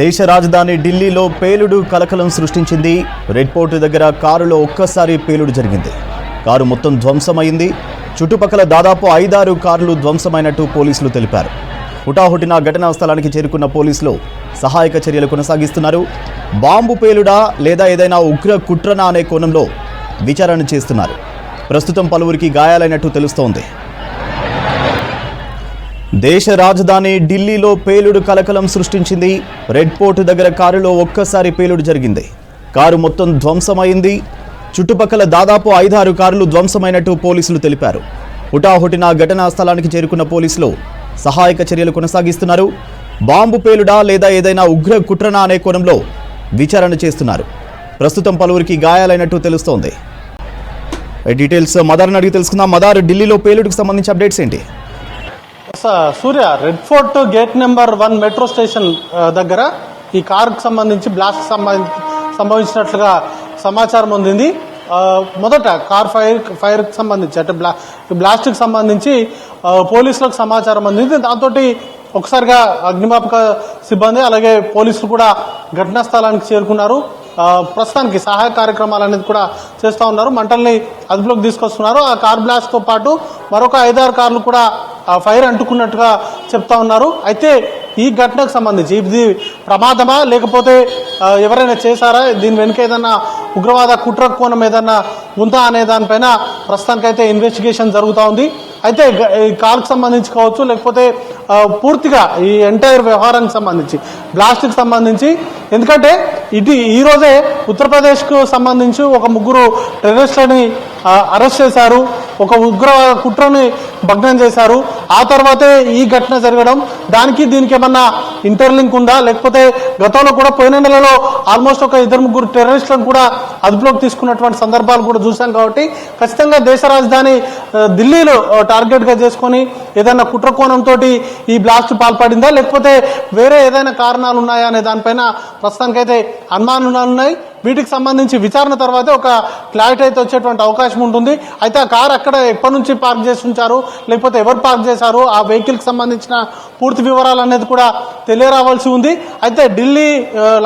దేశ రాజధాని ఢిల్లీలో పేలుడు కలకలం సృష్టించింది. రెడ్ పోర్ట్ దగ్గర కారులో ఒక్కసారి పేలుడు జరిగింది. కారు మొత్తం ధ్వంసమైంది. చుట్టుపక్కల దాదాపు ఐదారు కార్లు ధ్వంసమైనట్టు పోలీసులు తెలిపారు. హుటాహుటిన ఘటనా స్థలానికి చేరుకున్న పోలీసులు సహాయక చర్యలు కొనసాగిస్తున్నారు. బాంబు పేలుడా లేదా ఏదైనా ఉగ్ర కుట్రనా అనే కోణంలో విచారణ చేస్తున్నారు. ప్రస్తుతం పలువురికి గాయాలైనట్టు తెలుస్తోంది. దేశ రాజధాని ఢిల్లీలో పేలుడు కలకలం సృష్టించింది. రెడ్ పోర్ట్ దగ్గర కారులో ఒక్కసారి పేలుడు జరిగింది. కారు మొత్తం ధ్వంసమైంది. చుట్టుపక్కల దాదాపు ఐదారు కార్లు ధ్వంసమైనట్టు పోలీసులు తెలిపారు. హుటాహుటిన ఘటనా స్థలానికి చేరుకున్న పోలీసులు సహాయక చర్యలు కొనసాగిస్తున్నారు. బాంబు పేలుడా లేదా ఏదైనా ఉగ్ర కుట్రనా అనే కోణంలో విచారణ చేస్తున్నారు. ప్రస్తుతం పలువురికి గాయాలైనట్టు తెలుస్తోంది. డీటెయిల్స్ మదార్ని అడిగి తెలుసుకుందాం. మదార్ ఢిల్లీలో పేలుడుకు సంబంధించి అప్డేట్స్ ఏంటి? Surya Red Fort gate number one metro station దగ్గర ఈ కారుకు సంబంధించి బ్లాస్ట్ సంభవించినట్లుగా సమాచారం అందింది. మొదట కార్ ఫైర్ ఫైర్కి సంబంధించి అంటే బ్లా బ్లాస్ట్కి సంబంధించి పోలీసులకు సమాచారం అందింది. దాంతో ఒకసారిగా అగ్నిమాపక సిబ్బంది అలాగే పోలీసులు కూడా ఘటనా స్థలానికి చేరుకున్నారు. ప్రస్తుతానికి సహాయ కార్యక్రమాలు అనేది కూడా చేస్తూ ఉన్నారు. మంటల్ని అదుపులోకి తీసుకొస్తున్నారు. ఆ కార్ బ్లాస్ట్తో పాటు మరొక ఐదారు కార్లు కూడా ఆ ఫైర్ అంటుకున్నట్టుగా చెప్తా ఉన్నారు. అయితే ఈ ఘటనకు సంబంధించి ఇది ప్రమాదమా? లేకపోతే ఎవరైనా చేశారా? దీని వెనుక ఏదన్నా ఉగ్రవాద కుట్ర కోణం ఏదన్నా ఉందా అనే దానిపైన ప్రస్తుతానికైతే ఇన్వెస్టిగేషన్ జరుగుతూ ఉంది. అయితే ఈ కాల్కి సంబంధించి కావచ్చు లేకపోతే పూర్తిగా ఈ ఎంటైర్ వ్యవహారానికి సంబంధించి బ్లాస్ట్కి సంబంధించి. ఎందుకంటే ఇది ఈరోజే ఉత్తరప్రదేశ్కు సంబంధించి ఒక ముగ్గురు టెర్రరిస్టులని అరెస్ట్ చేశారు. ఒక ఉగ్ర కుట్రని భగ్నం చేశారు. ఆ తర్వాతే ఈ ఘటన జరగడం. దానికి దీనికి ఏమన్నా ఇంటర్లింక్ ఉందా? లేకపోతే గతంలో కూడా పోయిన నెలలో ఆల్మోస్ట్ ఒక ఇద్దరు ముగ్గురు టెర్రరిస్టులను కూడా అదుపులోకి తీసుకున్నటువంటి సందర్భాలు కూడా చూసాం కాబట్టి ఖచ్చితంగా దేశ రాజధాని ఢిల్లీలో టార్గెట్గా చేసుకొని ఏదైనా కుట్ర కోణంతో ఈ బ్లాస్ట్ పాల్పడిందా? లేకపోతే వేరే ఏదైనా కారణాలు ఉన్నాయా అనే దానిపైన ప్రస్తుతానికైతే అనుమానాలు ఉన్నాయి. వీటికి సంబంధించి విచారణ తర్వాత ఒక క్లారిటీ అయితే వచ్చేటువంటి అవకాశం ఉంటుంది. అయితే ఆ కార్ అక్కడ ఎప్పటి నుంచి పార్క్ చేసి ఉంచారు? లేకపోతే ఎవరు పార్క్ చేశారు ఆ వెహికల్కి సంబంధించిన పూర్తి వివరాలు అనేది కూడా తెలియరావాల్సి ఉంది. అయితే ఢిల్లీ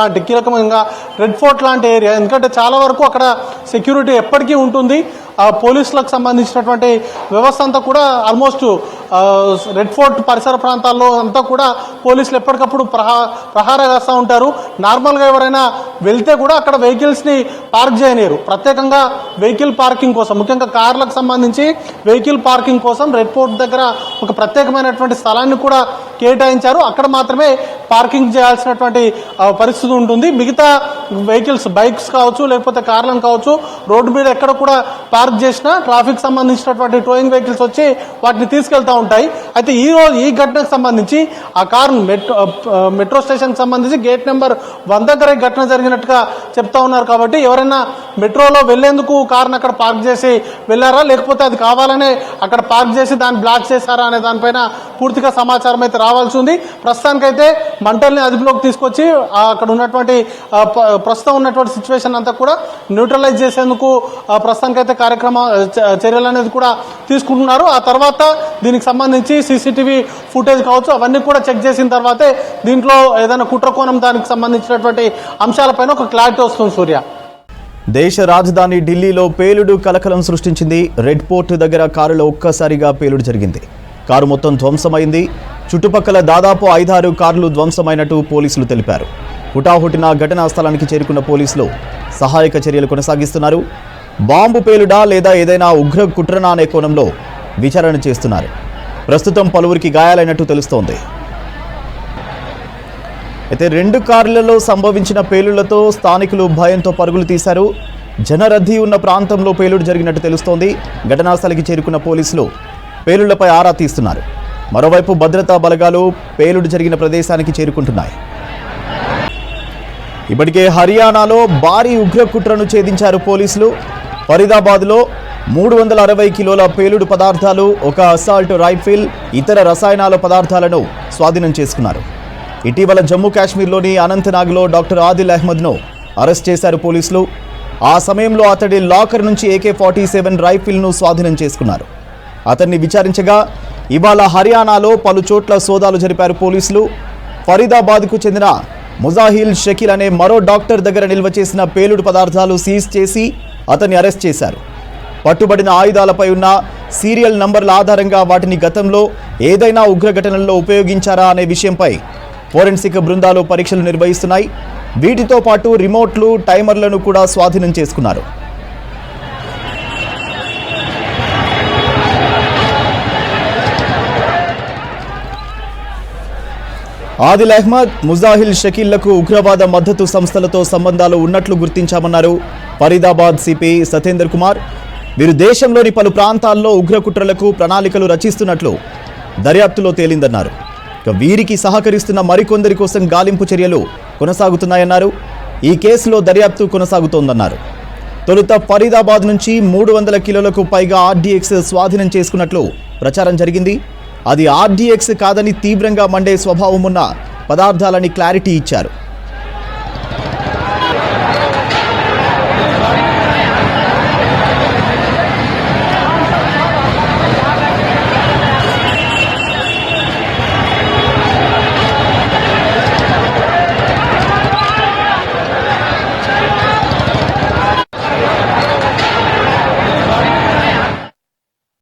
లాంటి కీలకమైన రెడ్ ఫోర్ట్ లాంటి ఏరియా ఎందుకంటే చాలా వరకు అక్కడ సెక్యూరిటీ ఎప్పటికీ ఉంటుంది. ఆ పోలీసులకు సంబంధించినటువంటి వ్యవస్థ అంతా కూడా ఆల్మోస్ట్ రెడ్ ఫోర్ట్ పరిసర ప్రాంతాల్లో అంతా కూడా పోలీసులు ఎప్పటికప్పుడు ప్రహా ప్రహార వేస్తూ ఉంటారు. నార్మల్గా ఎవరైనా వెళ్తే కూడా అక్కడ వెహికల్స్ని పార్క్ చేయలేరు. ప్రత్యేకంగా వెహికల్ పార్కింగ్ కోసం ముఖ్యంగా కార్లకు సంబంధించి వెహికల్ పార్కింగ్ కోసం రెడ్ ఫోర్ట్ దగ్గర ఒక ప్రత్యేకమైనటువంటి స్థలాన్ని కూడా కేటాయించారు. అక్కడ మాత్రమే పార్కింగ్ చేయాల్సినటువంటి పరిస్థితి ఉంటుంది. మిగతా వెహికల్స్ బైక్స్ కావచ్చు లేకపోతే కార్లను కావచ్చు రోడ్డు మీద ఎక్కడ కూడా పార్క్ చేసినా ట్రాఫిక్ సంబంధించినటువంటి టోయింగ్ వెహికల్స్ వచ్చి వాటిని తీసుకెళ్తా ఉంటాయి. అయితే ఈ రోజు ఈ ఘటనకు సంబంధించి ఆ కార్ మెట్రో మెట్రో స్టేషన్ సంబంధించి గేట్ నెంబర్ వన్ దగ్గర ఘటన జరిగినట్టుగా చెప్తా ఉన్నారు కాబట్టి ఎవరైనా మెట్రోలో వెళ్ళేందుకు కార్ని అక్కడ పార్క్ చేసి వెళ్ళారా? లేకపోతే అది కావాలనే అక్కడ పార్క్ చేసి దాన్ని బ్లాక్ చేశారా అనే దానిపైన పూర్తిగా సమాచారం అయితే రావాల్సి ఉంది. ప్రస్తుతానికైతే మంటల్ని అదుపులోకి తీసుకొచ్చి అక్కడ ఉన్నటువంటి ప్రస్తుతం ఉన్నటువంటి సిచ్యువేషన్ అంతా కూడా న్యూట్రలైజ్ చేసేందుకు ఆ, ప్రస్తుతానికైతే కార్యక్రమ చ- చర్యలు అనేది కూడా తీసుకుంటున్నారు. ఆ తర్వాత దీనికి సంబంధించి సీసీటీవీ ఫుటేజ్ కావచ్చు అవన్నీ కూడా చెక్ చేసిన తర్వాతే దీంట్లో ఏదైనా కుట్రకోణం దానికి సంబంధించినటువంటి అంశాలపైన ఒక క్లారిటీ వస్తుంది సూర్య. దేశ రాజధాని ఢిల్లీలో పేలుడు కలకలం సృష్టించింది. రెడ్ పోర్ట్ దగ్గర కారులో ఒక్కసారిగా పేలుడు జరిగింది. కారు మొత్తం ధ్వంసమైంది. చుట్టుపక్కల దాదాపు ఐదారు కార్లు ధ్వంసమైనట్టు పోలీసులు తెలిపారు. హుటాహుటిన ఘటనా స్థలానికి చేరుకున్న పోలీసులు సహాయక చర్యలు కొనసాగిస్తున్నారు. బాంబు పేలుడా లేదా ఏదైనా ఉగ్ర కుట్రనా అనే కోణంలో విచారణ చేస్తున్నారు. ప్రస్తుతం పలువురికి గాయాలైనట్టు తెలుస్తోంది. అయితే రెండు కార్లలో సంభవించిన పేలుళ్ళతో స్థానికులు భయంతో పరుగులు తీశారు. జనరద్దీ ఉన్న ప్రాంతంలో పేలుడు జరిగినట్టు తెలుస్తోంది. ఘటనాస్థలికి చేరుకున్న పోలీసులు పేలుళ్ళపై ఆరా తీస్తున్నారు. మరోవైపు భద్రతా బలగాలు పేలుడు జరిగిన ప్రదేశానికి చేరుకుంటున్నాయి. ఇప్పటికే హర్యానాలో భారీ ఉగ్రకుట్రను ఛేదించారు పోలీసులు. ఫరీదాబాద్లో మూడు వందల అరవై కిలోల పేలుడు పదార్థాలు ఒక అసాల్ట్ రైఫిల్ ఇతర రసాయనాల పదార్థాలను స్వాధీనం చేసుకున్నారు. ఇటీవల జమ్మూ కాశ్మీర్లోని అనంతనాగ్లో డాక్టర్ ఆదిల్ అహ్మద్ను అరెస్ట్ చేశారు పోలీసులు. ఆ సమయంలో అతడి లాకర్ నుంచి ఏకే ఫార్టీ సెవెన్ రైఫిల్ను స్వాధీనం చేసుకున్నారు. అతన్ని విచారించగా ఇవాళ హర్యానాలో పలు చోట్ల సోదాలు జరిపారు పోలీసులు. ఫరీదాబాద్కు చెందిన ముజాహిల్ షకీల్ అనే మరో డాక్టర్ దగ్గర నిల్వ చేసిన పేలుడు పదార్థాలు సీజ్ చేసి అతన్ని అరెస్ట్ చేశారు. పట్టుబడిన ఆయుధాలపై ఉన్న సీరియల్ నంబర్ల ఆధారంగా వాటిని గతంలో ఏదైనా ఉగ్రఘటనల్లో ఉపయోగించారా అనే విషయంపై ఫోరెన్సిక్ బృందాలు పరీక్షలు నిర్వహిస్తున్నాయి. వీటితో పాటు రిమోట్లు టైమర్లను కూడా స్వాధీనం చేసుకున్నారు. ఆదిల్ అహ్మద్ ముజాహిల్ షకీళ్ళకు ఉగ్రవాద మద్దతు సంస్థలతో సంబంధాలు ఉన్నట్లు గుర్తించామన్నారు. ఫరీదాబాద్ సిపి సతేందర్ కుమార్ వీరు దేశంలోని పలు ప్రాంతాల్లో ఉగ్రకుట్రలకు ప్రణాళికలు రచిస్తున్నట్లు దర్యాప్తులో తేలిందన్నారు. వీరికి సహకరిస్తున్న మరికొందరి కోసం గాలింపు చర్యలు కొనసాగుతున్నాయన్నారు. ఈ కేసులో దర్యాప్తు కొనసాగుతోందన్నారు. తొలుత ఫరీదాబాద్ నుంచి మూడు వందల కిలోలకు పైగా ఆర్డీఎక్స్ స్వాధీనం చేసుకున్నట్లు ప్రచారం జరిగింది. అది ఆర్డీఎక్స్ కాదని తీవ్రంగా మండే స్వభావం ఉన్న పదార్థాలని క్లారిటీ ఇచ్చారు.